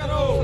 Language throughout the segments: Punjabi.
करो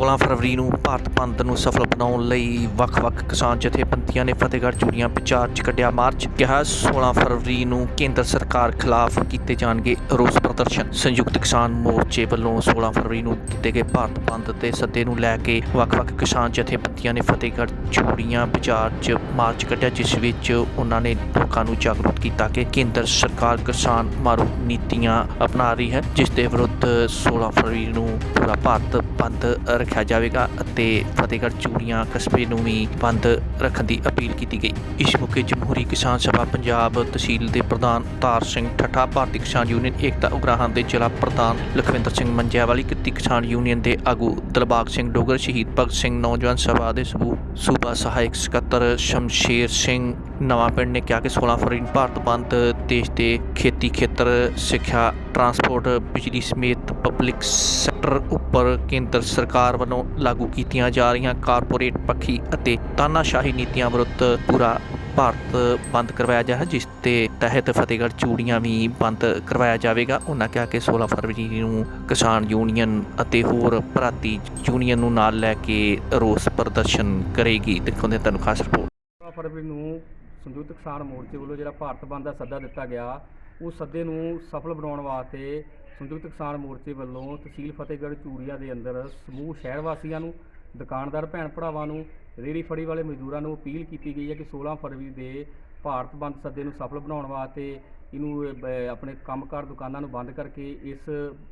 16 ਫਰਵਰੀ ਨੂੰ ਭਾਰਤ ਬੰਦ ਨੂੰ ਸਫਲ ਬਣਾਉਣ ਲਈ ਵੱਖ-ਵੱਖ ਕਿਸਾਨ ਜਥੇਬੰਦੀਆਂ ਨੇ ਫਤਿਹਗੜ੍ਹ ਚੂੜੀਆਂ ਵਿਚਾਰ 'ਚ ਕੱਢਿਆ ਮਾਰਚ, ਕਿਹਾ 16 ਫਰਵਰੀ ਨੂੰ ਕੇਂਦਰ ਸਰਕਾਰ ਖਿਲਾਫ ਕੀਤੇ ਜਾਣਗੇ ਰੋਸ ਪ੍ਰਦਰਸ਼ਨ। ਸੰਯੁਕਤ ਕਿਸਾਨ ਮੋਰਚੇ ਵੱਲੋਂ 16 ਫਰਵਰੀ ਨੂੰ ਕੀਤੇ ਗਏ ਭਾਰਤ ਬੰਦ ਦੇ ਸੱਦੇ ਨੂੰ ਲੈ ਕੇ ਵੱਖ-ਵੱਖ ਕਿਸਾਨ ਜਥੇਬੰਦੀਆਂ ਨੇ ਫਤਿਹਗੜ੍ਹ ਚੂੜੀਆਂ ਵਿਚਾਰ 'ਚ ਮਾਰਚ ਕੱਢਿਆ, ਜਿਸ ਵਿੱਚ ਉਹਨਾਂ ਨੇ ਲੋਕਾਂ ਨੂੰ ਜਾਗਰੂਕ ਕੀਤਾ ਕਿ ਕੇਂਦਰ ਸਰਕਾਰ ਕਿਸਾਨ ਮਾਰੂ ਨੀਤੀਆਂ ਅਪਣਾ ਰਹੀ ਹੈ, ਜਿਸ ਦੇ ਵਿਰੁੱਧ 16 ਫਰਵਰੀ ਨੂੰ ਪੂਰਾ ਭਾਰਤ ਬੰਦ ਰੱਖਿਆ ਜਾਵੇਗਾ ਅਤੇ ਫਤਿਹਗੜ੍ਹ, ਚੂੜੀਆਂ, ਕਸਬੇ ਨੂੰ ਵੀ ਬੰਦ ਰੱਖਣ ਦੀ ਅਪੀਲ ਕੀਤੀ ਗਈ। ਇਸ ਮੌਕੇ ਜਮਹੂਰੀ ਕਿਸਾਨ ਸਭਾ ਪੰਜਾਬ ਤਹਿਸੀਲ ਦੇ ਪ੍ਰਧਾਨ ਤਾਰ ਸਿੰਘ ਠੱਠਾ, ਭਾਰਤੀ ਕਿਸਾਨ ਯੂਨੀਅਨ, ਏਕਤਾ ਉਗਰਾਹਾਂ ਦੇ ਜ਼ਿਲ੍ਹਾ ਪ੍ਰਧਾਨ ਲਖਵਿੰਦਰ ਸਿੰਘ ਮੰਜਿਆਵਾਲੀ ਕਿਰਤੀ ਕਿਸਾਨ ਯੂਨੀਅਨ ਦੇ ਆਗੂ ਦਲਬਾਗ ਸਿੰਘ ਡੋਗਰ, ਸ਼ਹੀਦ ਭਗਤ ਸਿੰਘ, ਨੌਜਵਾਨ ਸਭਾ ਦੇ ਸਬੂ ਸੂਬਾ ਸਹਾਇਕ ਸਕੱਤਰ ਸ਼ਮਸ਼ੇਰ ਸਿੰਘ ਨਵਾਂ ਪਿੰਡ ਨੇ ਕਿਹਾ ਕਿ 16 ਫਰਵਰੀ ਨੂੰ ਭਾਰਤ ਬੰਦ, ਦੇਸ਼ ਦੇ ਖੇਤੀ ਖੇਤਰ, ਸਿੱਖਿਆ, ਟਰਾਂਸਪੋਰਟ, ਬਿਜਲੀ ਸਮੇਤ ਪਬਲਿਕ ਸੈਕਟਰ ਉੱਪਰ ਕੇਂਦਰ ਸਰਕਾਰ ਵੱਲੋਂ ਲਾਗੂ ਕੀਤੀਆਂ ਜਾ ਰਹੀਆਂ ਕਾਰਪੋਰੇਟ ਪੱਖੀ ਅਤੇ ਤਾਨਾਸ਼ਾਹੀ ਨੀਤੀਆਂ ਵਿਰੁੱਧ ਪੂਰਾ ਭਾਰਤ ਬੰਦ ਕਰਵਾਇਆ ਜਾ ਰਿਹਾ ਜਿਸ ਦੇ ਤਹਿਤ ਫਤਿਹਗੜ੍ਹ ਚੂੜੀਆਂ ਵੀ ਬੰਦ ਕਰਵਾਇਆ ਜਾਵੇਗਾ। ਉਹਨਾਂ ਕਿਹਾ ਕਿ 16 ਫਰਵਰੀ ਨੂੰ ਕਿਸਾਨ ਯੂਨੀਅਨ ਅਤੇ ਹੋਰ ਭਰਾਤੀ ਯੂਨੀਅਨ ਨੂੰ ਨਾਲ ਲੈ ਕੇ ਰੋਸ ਪ੍ਰਦਰਸ਼ਨ ਕਰੇਗੀ। ਦਿਖਾਉਂਦੇ ਤੁਹਾਨੂੰ ਖਾਸ ਰਿਪੋਰਟ 16 ਫਰਵਰੀ ਨੂੰ ਸੰਯੁਕਤ ਕਿਸਾਨ ਮੋਰਚੇ ਵੱਲੋਂ ਜਿਹੜਾ ਭਾਰਤ ਬੰਦ ਦਾ ਸੱਦਾ ਦਿੱਤਾ ਗਿਆ, ਉਸ ਸੱਦੇ ਨੂੰ ਸਫਲ ਬਣਾਉਣ ਵਾਸਤੇ ਸੰਯੁਕਤ ਕਿਸਾਨ ਮੋਰਚੇ ਵੱਲੋਂ ਤਹਿਸੀਲ ਫਤਿਹਗੜ੍ਹ ਚੂੜੀਆ ਦੇ ਅੰਦਰ ਸਮੂਹ ਸ਼ਹਿਰ ਵਾਸੀਆਂ ਨੂੰ, ਦੁਕਾਨਦਾਰ ਭੈਣ ਭਰਾਵਾਂ ਨੂੰ ਰੇੜੀ ਫੜੀ ਵਾਲੇ ਮਜ਼ਦੂਰਾਂ ਨੂੰ ਅਪੀਲ ਕੀਤੀ ਗਈ ਹੈ ਕਿ 16 ਫਰਵਰੀ ਦੇ ਭਾਰਤ ਬੰਦ ਸੱਦੇ ਨੂੰ ਸਫਲ ਬਣਾਉਣ ਵਾਸਤੇ ਇਹਨੂੰ ਅਹ, ਬ- ਆਪਣੇ ਕੰਮਕਾਰ ਦੁਕਾਨਾਂ ਨੂੰ ਬੰਦ ਕਰਕੇ ਇਸ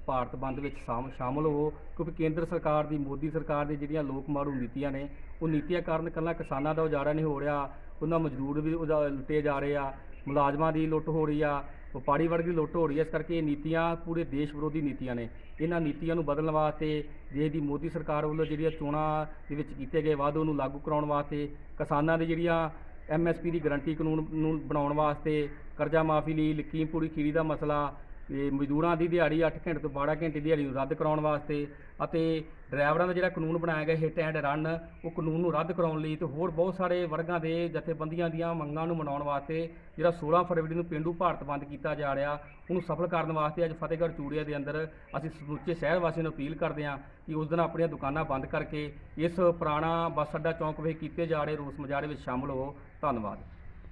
ਭਾਰਤ ਬੰਦ ਵਿੱਚ ਸ਼ਾਮ- ਸ਼ਾਮਲ ਹੋ ਕਿਉਂਕਿ ਕੇਂਦਰ ਸਰਕਾਰ ਦੀ ਮੋਦੀ ਸਰਕਾਰ ਦੀ ਜਿਹੜੀਆਂ ਲੋਕ ਮਾਰੂ ਨੀਤੀਆਂ ਨੇ ਉਹ ਨੀਤੀਆਂ ਕਾਰਨ ਇਕੱਲਾ ਕਿਸਾਨਾਂ ਦਾ ਉਜਾੜਾ ਨਹੀਂ ਹੋ ਰਿਹਾ। ਉਹਨਾਂ ਮਜ਼ਦੂਰ ਵੀ ਉਜਾ- ਲੁੱਟੇ ਜਾ ਰਹੇ ਆ। ਮੁਲਾਜ਼ਮਾਂ ਦੀ ਲੁੱਟ ਹੋ ਰਹੀ ਆ। ਵਪਾਰੀ ਵਰਗ ਦੀ ਲੁੱਟ ਹੋ ਰਹੀ ਹੈ ਇਸ ਕਰਕੇ ਇਹ ਨੀਤੀਆਂ ਪੂਰੇ ਦੇਸ਼ ਵਿਰੋਧੀ ਨੀਤੀਆਂ ਨੇ। ਇਹਨਾਂ ਨੀਤੀਆਂ ਨੂੰ ਬਦਲਣ ਵਾਸਤੇ ਦੇਸ਼ ਦੀ ਮੋਦੀ ਸਰਕਾਰ ਵੱਲੋਂ ਜਿਹੜੀਆਂ ਚੋਣਾਂ ਦੇ ਵਿੱਚ ਕੀਤੇ ਗਏ ਵਾਅਦੇ ਨੂੰ ਲਾਗੂ ਕਰਾਉਣ ਵਾਸਤੇ ਕਿਸਾਨਾਂ ਦੀ ਜਿਹੜੀਆਂ ਐਮਐਸਪੀ ਦੀ ਗਰੰਟੀ ਕਾਨੂੰਨ ਨੂੰ ਬਣਾਉਣ ਵਾਸਤੇ ਕਰਜ਼ਾ ਮਾਫੀ ਲਈ ਲਕੀਮਪੁਰੀ ਖੀਰੀ ਦਾ ਮਸਲਾ ਇਹ ਮਜ਼ਦੂਰਾਂ ਦੀ ਦਿਹਾੜੀ 8 ਘੰਟੇ ਤੋਂ 12 ਘੰਟੇ ਦੀ ਦਿਹਾੜੀ ਨੂੰ ਰੱਦ ਕਰਾਉਣ ਵਾਸਤੇ ਅਤੇ ਡਰਾਈਵਰਾਂ ਦਾ ਜਿਹੜਾ ਕਾਨੂੰਨ ਬਣਾਇਆ ਗਿਆ ਹਿੱਟ ਐਂਡ ਰਨ ਉਹ ਕਾਨੂੰਨ ਨੂੰ ਰੱਦ ਕਰਾਉਣ ਲਈ ਤੇ ਹੋਰ ਬਹੁਤ ਸਾਰੇ ਵਰਗਾਂ ਦੇ ਜਥੇਬੰਦੀਆਂ ਦੀਆਂ ਮੰਗਾਂ ਨੂੰ ਮਨਾਉਣ ਵਾਸਤੇ ਜਿਹੜਾ 16 ਫਰਵਰੀ ਨੂੰ ਪੇਂਡੂ ਭਾਰਤ ਬੰਦ ਕੀਤਾ ਜਾ ਰਿਹਾ, ਉਹਨੂੰ ਸਫਲ ਕਰਨ ਵਾਸਤੇ ਅੱਜ ਫਤਿਹਗੜ੍ਹ ਚੂੜੀਆ ਦੇ ਅੰਦਰ ਅਸੀਂ ਸਮੁੱਚੇ ਸ਼ਹਿਰ ਵਾਸੀਆਂ ਨੂੰ ਅਪੀਲ ਕਰਦੇ ਹਾਂ ਕਿ ਉਸ ਦਿਨ ਆਪਣੀਆਂ ਦੁਕਾਨਾਂ ਬੰਦ ਕਰਕੇ ਇਸ ਪੁਰਾਣਾ ਬੱਸ ਅੱਡਾ ਚੌਂਕ ਵਿਖੇ ਕੀਤੇ ਜਾ ਰਹੇ ਰੋਸ ਮੁਜ਼ਾਹਰੇ ਵਿੱਚ ਸ਼ਾਮਲ ਹੋ। ਧੰਨਵਾਦ।